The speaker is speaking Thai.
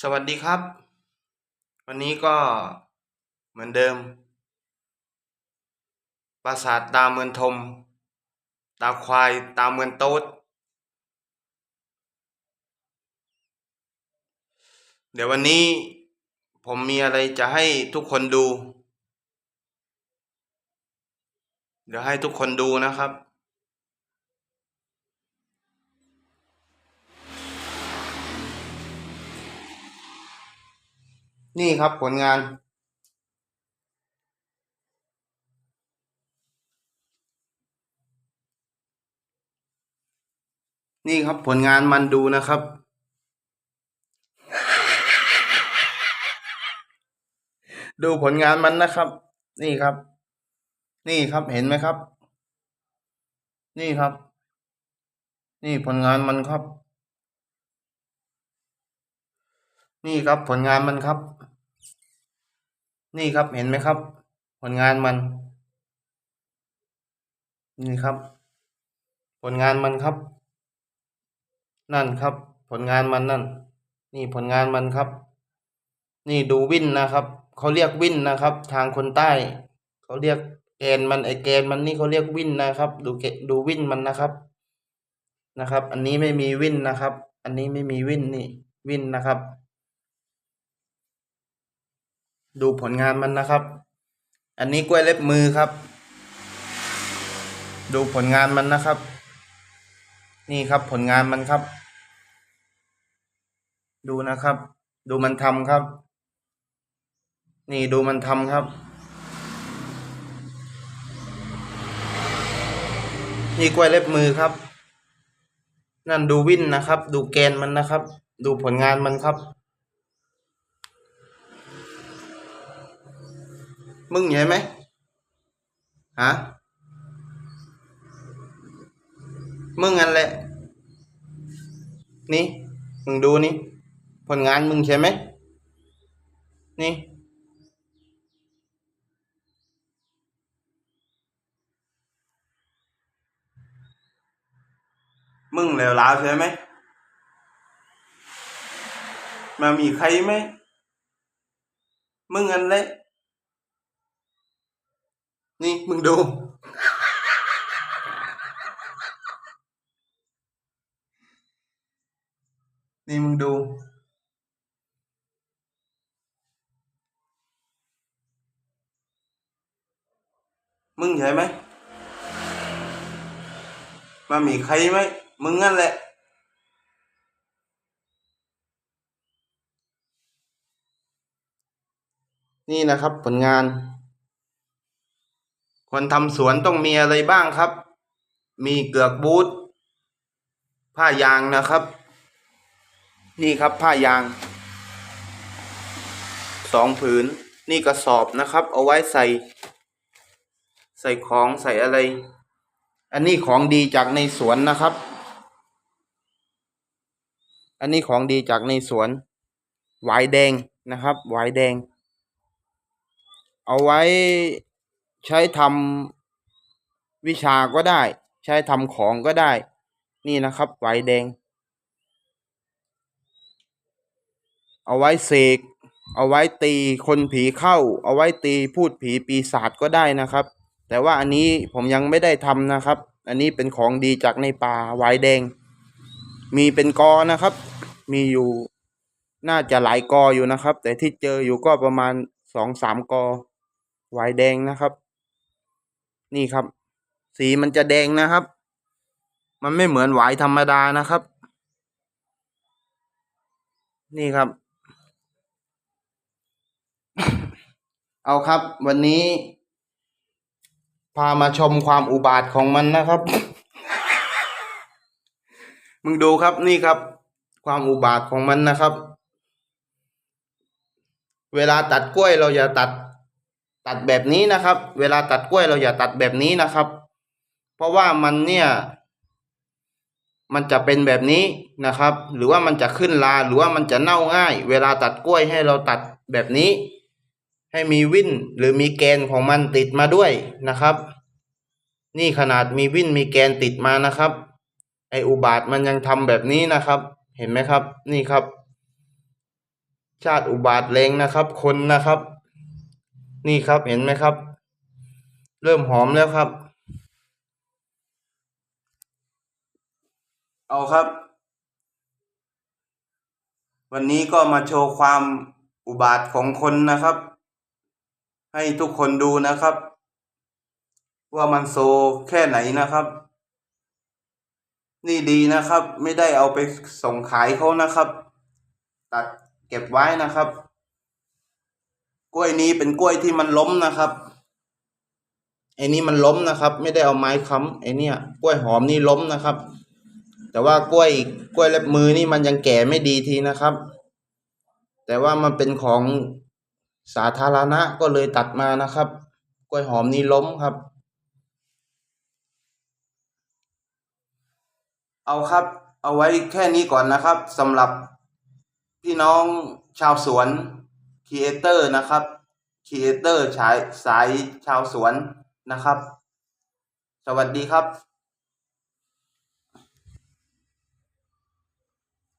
สวัสดีครับ วันนี้ก็เหมือนเดิม ปราสาทตาเมืองทม ตาควายตาเมืองโต๊ด เดี๋ยววันนี้ผมมีอะไรจะให้ทุกคนดู เดี๋ยวให้ทุกคนดูนะครับ นี่ครับผลงาน นี่ครับผลงานมันดูนะครับ ดูผลงานมันนะครับ นี่ครับ นี่ครับเห็นไหมครับ นี่ครับ นี่ผลงานมันครับ นี่ครับผลงานมันครับ นี่ครับเห็นไหมครับ ผลงานมัน นี่ครับ ผลงานมันครับ นั่นครับ ผลงานมันนั่น นี่ผลงานมันครับ นี่ดูวินนะครับเขาเรียกวินนะครับ ทางคนใต้เขาเรียกแกนมันไอแกนมันนี่เขาเรียกวินนะครับ ดูเกดูวินมันนะครับนะครับ อันนี้ไม่มีวินนะครับ อันนี้ไม่มีวินนี่วินนะครับ ดูผลงานมันนะครับ อันนี้กล้วยเล็บมือครับ ดูผลงานมันนะครับ นี่ครับผลงานมันครับ ดูนะครับ ดูมันทำครับ นี่ดูมันทำครับนี่กล้วยเล็บมือครับ นั่นดูวินนะครับ ดูแกนมันนะครับ ดูผลงานมันครับ มึงเห็นไหมฮะมึงอันแหละ นี่ มึงดูนี่ ผลงานมึงใช่ไหม นี่ มึงเลวหลาวใช่ไหมมามีใครไหม มึงอันแหละ นี่มึงดู นี่มึงดู มึงใช่ไหมมามีใครไหม มึงนั่นแหละ นี่นะครับผลงาน คนทำสวนต้องมีอะไรบ้างครับ มีเกือกบูทผ้ายางนะครับ นี่ครับผ้ายางสองผืน นี่กระสอบนะครับ เอาไว้ใส่ ใส่ของใส่อะไร อันนี้ของดีจากในสวนนะครับ อันนี้ของดีจากในสวนหวายแดงนะครับหวายแดง เอาไว้ ใช้ทำวิชาก็ได้ ใช้ทำของก็ได้ นี่นะครับหวแดง เอาไว้เสกเอาไว้ตีคนผีเข้า เอาไว้ตีพูดผีปีศาจก็ได้นะครับ แต่ว่าอันนี้ผมยังไม่ได้ทำนะครับ อันนี้เป็นของดีจากในป่าหวแดง มีเป็นกอนะครับ มีอยู่น่าจะหลายกออยู่นะครับ แต่ที่เจออยู่ก็ประมาณสองสามกอหวแดงนะครับ นี่ครับ สีมันจะแดงนะครับ มันไม่เหมือนหวายธรรมดานะครับ นี่ครับ เอาครับ วันนี้ พามาชมความอุบาทของมันนะครับ มึงดูครับนี่ครับ ความอุบาทของมันนะครับ เวลาตัดกล้วยเราอย่าตัด ตัดแบบนี้นะครับ เวลาตัดกล้วยเราอย่าตัดแบบนี้นะครับ เพราะว่ามันเนี่ย มันจะเป็นแบบนี้นะครับ หรือว่ามันจะขึ้นลาหรือว่ามันจะเน่าง่าย เวลาตัดกล้วยให้เราตัดแบบนี้ ให้มีวินหรือมีแกนของมันติดมาด้วยนะครับ นี่ขนาดมีวินมีแกนติดมานะครับ ไออุบาทมันยังทำแบบนี้นะครับ เห็นไหมครับ นี่ครับ ชาติอุบาทแรงนะครับ คนนะครับ นี่ครับเห็นไหมครับ เริ่มหอมแล้วครับ เอาครับ วันนี้ก็มาโชว์ความอุบาทของคนนะครับ ให้ทุกคนดูนะครับ ว่ามันโซแค่ไหนนะครับ นี่ดีนะครับ ไม่ได้เอาไปส่งขายเขานะครับ ตัดเก็บไว้นะครับ กล้วยนี้เป็นกล้วยที่มันล้มนะครับไอ้นี่มันล้มนะครับ ไม่ได้เอาไม้ค้ำไอ้นี่กล้วยหอมนี่ล้มนะครับ แต่ว่ากล้วยกล้วยเล็บมือนี่มันยังแก่ไม่ดีทีนะครับ แต่ว่ามันเป็นของสาธารณะก็เลยตัดมานะครับ กล้วยหอมนี่ล้มครับ เอาครับ เอาไว้แค่นี้ก่อนนะครับสำหรับพี่น้องชาวสวน รีเอเตอร์นะครับครีเอเตอร์สายสายชาวสวนนะครับ สวัสดีครับ